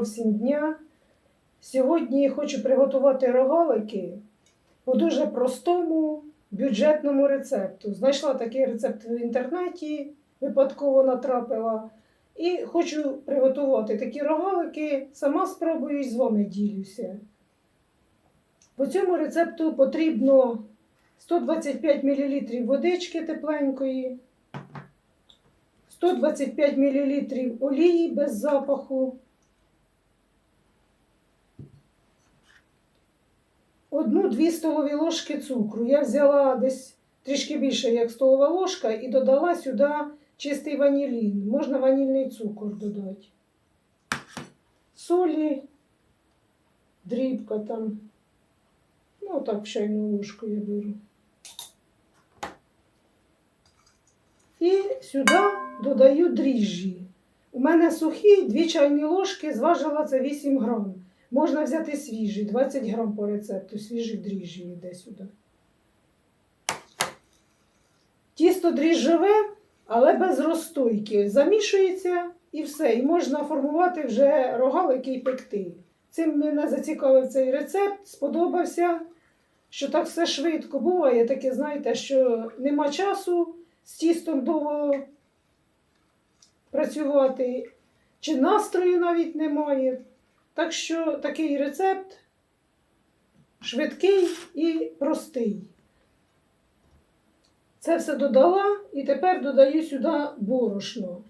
Всім дня. Сьогодні хочу приготувати рогалики по дуже простому бюджетному рецепту. Знайшла такий рецепт в інтернеті, випадково натрапила. І хочу приготувати такі рогалики. Сама спробую і з вами ділюся. По цьому рецепту потрібно 125 мл водички тепленької, 125 мл олії без запаху. Одну-дві столові ложки цукру. Я взяла десь трішки більше, як столова ложка, і додала сюди чистий ванілін. Можна ванільний цукор додати. Солі, дрібка там. Ну, так, в чайну ложку я беру. І сюди додаю дріжджі. У мене сухі, 2 чайні ложки, зважила це 8 грам. Можна взяти свіжі, 20 грам по рецепту, свіжих дріжджі йде сюди. Тісто дріжджове, але без розстойки. Замішується і все. І можна формувати вже рогалики і пекти. Цим мене зацікавив цей рецепт, сподобався, що так все швидко. Буває таке, знаєте, що нема часу з тістом довго працювати, чи настрою навіть немає. Так що такий рецепт швидкий і простий. Це все додала і тепер додаю сюди борошно.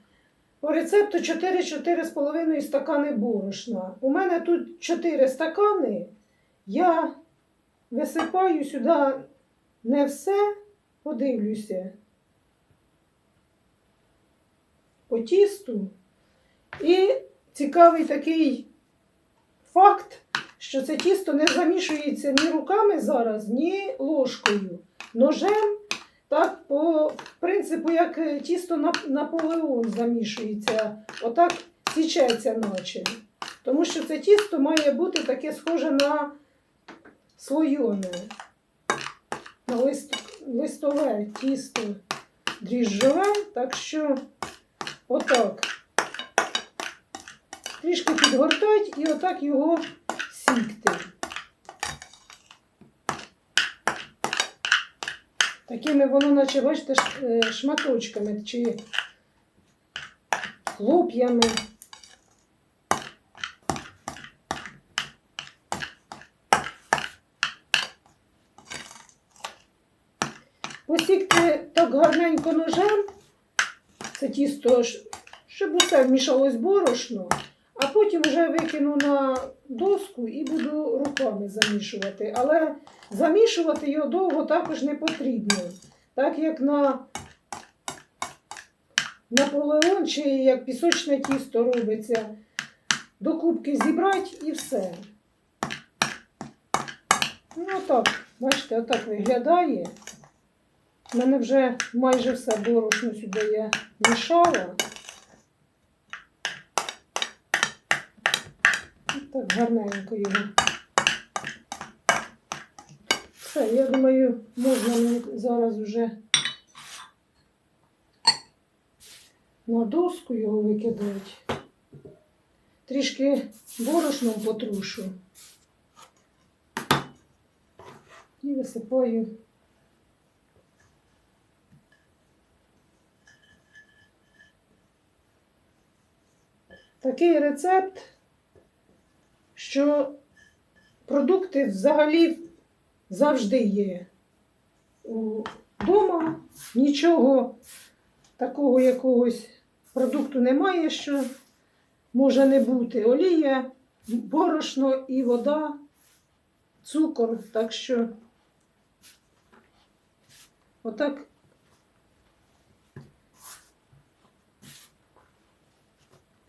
По рецепту 4-4,5 стакани борошна. У мене тут 4 стакани. Я висипаю сюди не все, подивлюся по тісту. І цікавий такий факт, що це тісто не замішується ні руками зараз, ні ложкою. Ножем, так, по принципу, як тісто на Наполеон замішується, отак січеться наче. Тому що це тісто має бути таке схоже на слойоне, на лист, листове тісто дріжджове, так що отак. Трішки підгортати і отак його сікти. Такими воно, наче, бачите, е, шматочками чи хлоп'ями. Посікти так гарненько ножем, це тісто, щоб усе вмішалось борошно, а потім вже викину на доску і буду руками замішувати. Але замішувати його довго також не потрібно. Так як на Наполеон чи як пісочне тісто робиться, до кубки зібрати і все. Ну, отак, бачите, отак виглядає. У мене вже майже все борошно сюди я мішала. Так гарненько його. Все, я думаю, можна зараз вже на доску його викидати. Трішки борошном потрушу. І висипаю. Такий рецепт, що продукти взагалі завжди є. Вдома нічого такого якогось продукту немає, що може не бути. Олія, борошно і вода, цукор. Так що отак.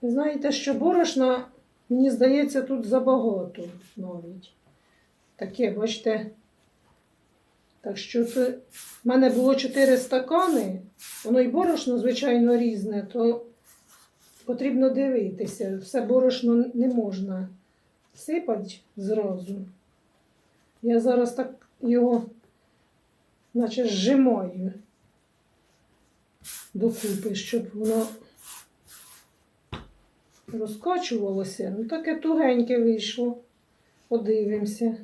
Знаєте, що борошна, мені здається, тут забагато навіть. Таке, бачите. Так що це в мене було 4 стакани, воно і борошно, звичайно, різне, то потрібно дивитися. Все борошно не можна сипати зразу. Я зараз так його, наче зжимаю докупи, щоб воно розкачувалося. Ну, таке тугеньке вийшло. Подивимося.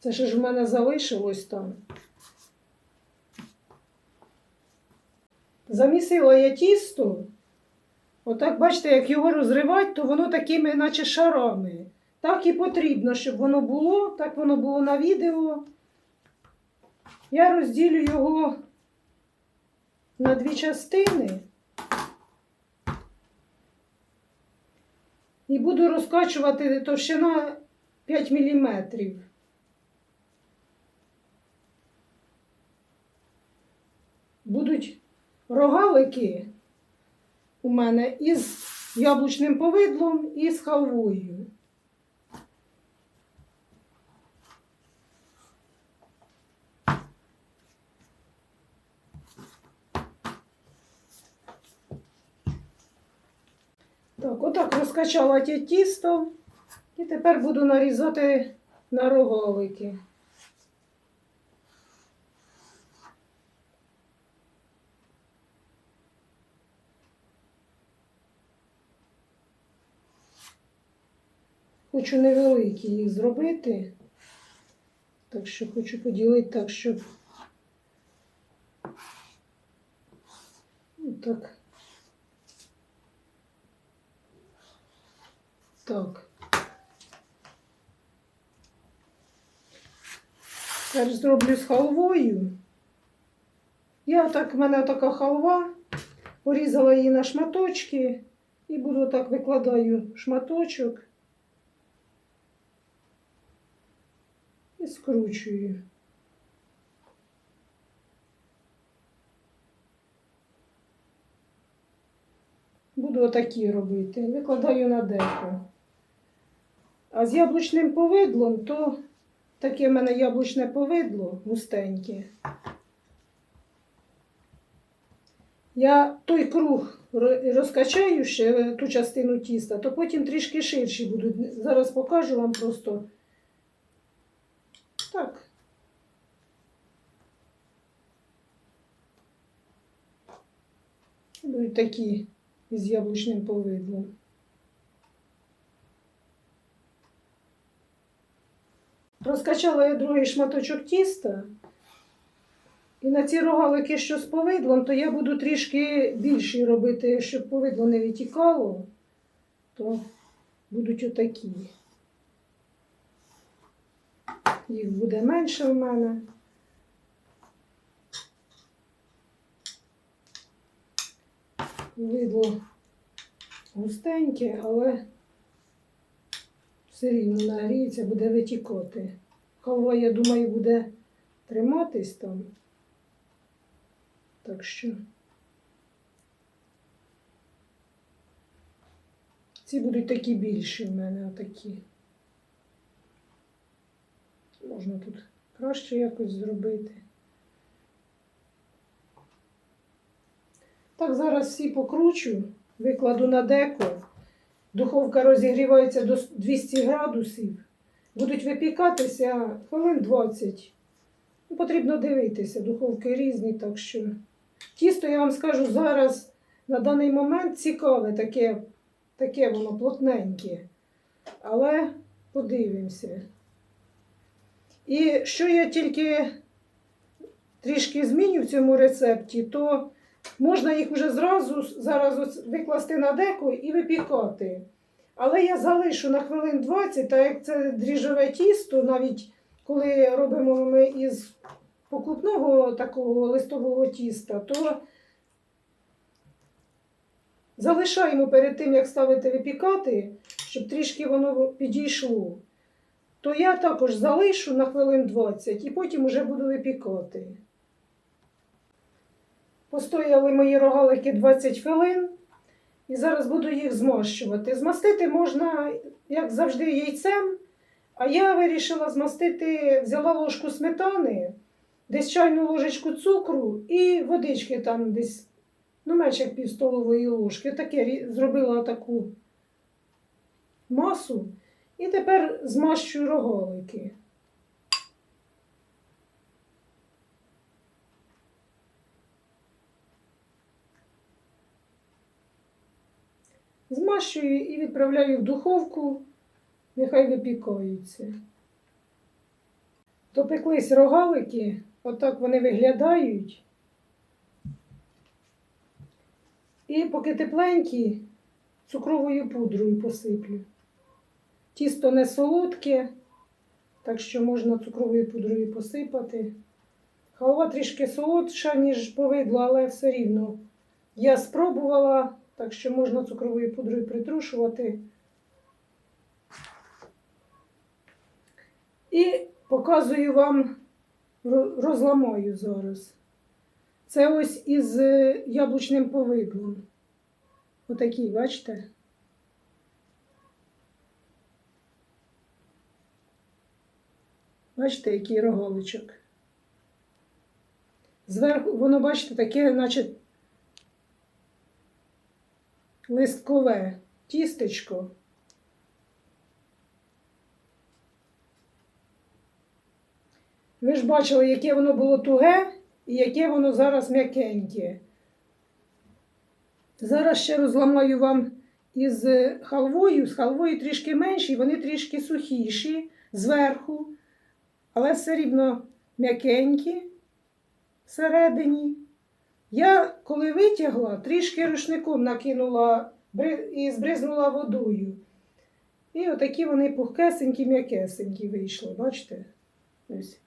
Це ще ж в мене залишилось там. Замісила я тісто. Отак, бачите, як його розривати, то воно такими, наче шарами. Так і потрібно, щоб воно було, так воно було на відео. Я розділю його на дві частини і буду розкачувати товщина 5 мм. Будуть рогалики у мене із яблучним повидлом і з халвою. Так, отак розкачала ті тісто і тепер буду нарізати на рогалики. Хочу невеликі їх зробити. Так що хочу поділити так, щоб Ну, так. Так. Тепер зроблю з халвою. Я так, в мене така халва, порізала її на шматочки і буду так викладаю шматочок і скручую. Буду отакі робити. Викладаю на деко. А з яблучним повидлом, то таке в мене яблучне повидло густеньке. Я той круг розкачаю ще ту частину тіста, то потім трішки ширші будуть. Зараз покажу вам просто. Так. Будуть такі з яблучним повидлом. Розкачала я другий шматочок тіста. І на ці рогалики, що з повидлом, то я буду трішки більші робити, щоб повидло не витікало, то будуть отакі. Їх буде менше в мене. Видло густеньке, але все рівно нагріється, буде витікати. Халва, я думаю, буде триматись там. Так що ці будуть такі більші в мене, отакі. Можна тут краще якось зробити. Так, зараз всі покручу, викладу на деко. Духовка розігрівається до 200 градусів. Будуть випікатися хвилин 20. Ну, потрібно дивитися, духовки різні, так що. Тісто, я вам скажу, зараз на даний момент цікаве, таке, таке воно плотненьке. Але подивимося. І що я тільки трішки зміню в цьому рецепті, то можна їх вже зразу зараз викласти на деко і випікати. Але я залишу на хвилин 20, так як це дріжджове тісто, навіть коли робимо ми із покупного такого листового тіста, то залишаємо перед тим, як ставити випікати, щоб трішки воно підійшло. То я також залишу на хвилин 20 і потім вже буду випікати. Постояли мої рогалики 20 хвилин. І зараз буду їх змащувати. Змастити можна, як завжди, яйцем. А я вирішила змастити, взяла ложку сметани, десь чайну ложечку цукру і водички там десь, ну, менше як пів ложки. Таке зробила таку масу. І тепер змащую рогалики. Змащую і відправляю в духовку, нехай випікаються. Допеклись рогалики, отак вони виглядають. І поки тепленькі, цукровою пудрою посиплю. Тісто не солодке, так що можна цукровою пудрою посипати. Халва трішки солодша, ніж повидло, але все рівно. Я спробувала, так що можна цукровою пудрою притрушувати. І показую вам, розламаю зараз. Це ось із е, яблучним повидлом. Отакий, бачите? Бачите, який рогаличок. Зверху, воно, бачите, таке, наче листкове тістечко. Ви ж бачили, яке воно було туге і яке воно зараз м'якеньке. Зараз ще розламаю вам із халвою. З халвою трішки менші, вони трішки сухіші зверху, але все рівно м'якенькі всередині. Я, коли витягла, трішки рушником накинула і збризнула водою. І отакі вони пухкесенькі, м'якесенькі вийшли, бачите? Ось.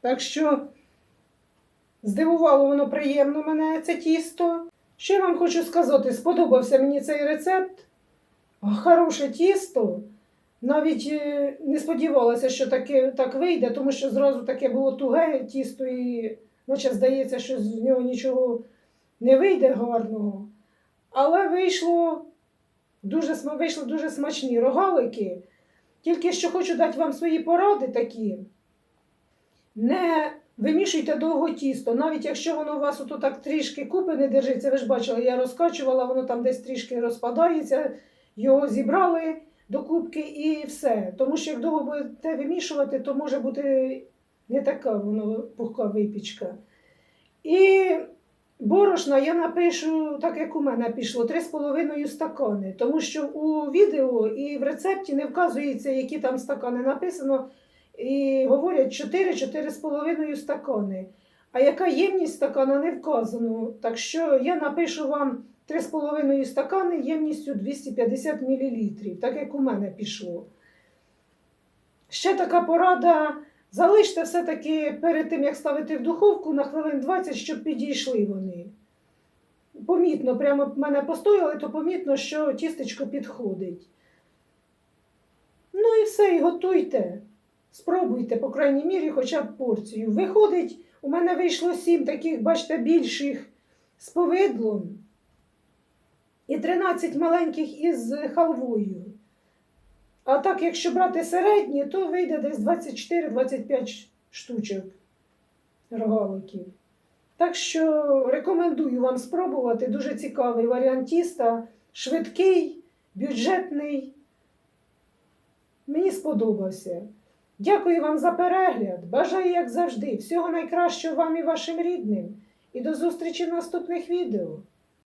Так що здивувало воно приємно мене це тісто. Що вам хочу сказати, сподобався мені цей рецепт. Хороше тісто. Навіть е, не сподівалася, що таке так вийде, тому що зразу таке було туге тісто, і наче здається, що з нього нічого не вийде гарного. Але вийшло дуже, вийшли дуже смачні рогалики. Тільки що хочу дати вам свої поради такі. Не вимішуйте довго тісто, навіть якщо воно у вас ото так трішки купи не держиться, ви ж бачили, я розкачувала, воно там десь трішки розпадається, його зібрали до кубки і все. Тому що як довго будете вимішувати, то може бути не така воно пухка випічка. І борошна я напишу, так як у мене пішло, 3,5 стакани. Тому що у відео і в рецепті не вказується, які там стакани написано. І говорять 4-4,5 стакани. А яка ємність стакана не вказано. Так що я напишу вам 3,5 стакани ємністю 250 мл, так як у мене пішло. Ще така порада. Залиште все-таки перед тим, як ставити в духовку на хвилин 20, щоб підійшли вони. Помітно, прямо в мене постояли, то помітно, що тістечко підходить. Ну і все, і готуйте. Спробуйте, по крайній мірі, хоча б порцію. Виходить, у мене вийшло сім таких, бачите, більших з повидлом і 13 маленьких із халвою. А так, якщо брати середні, то вийде десь 24-25 штучок рогаликів. Так що рекомендую вам спробувати. Дуже цікавий варіант тіста, швидкий, бюджетний. Мені сподобався. Дякую вам за перегляд. Бажаю, як завжди, всього найкращого вам і вашим рідним. І до зустрічі в наступних відео.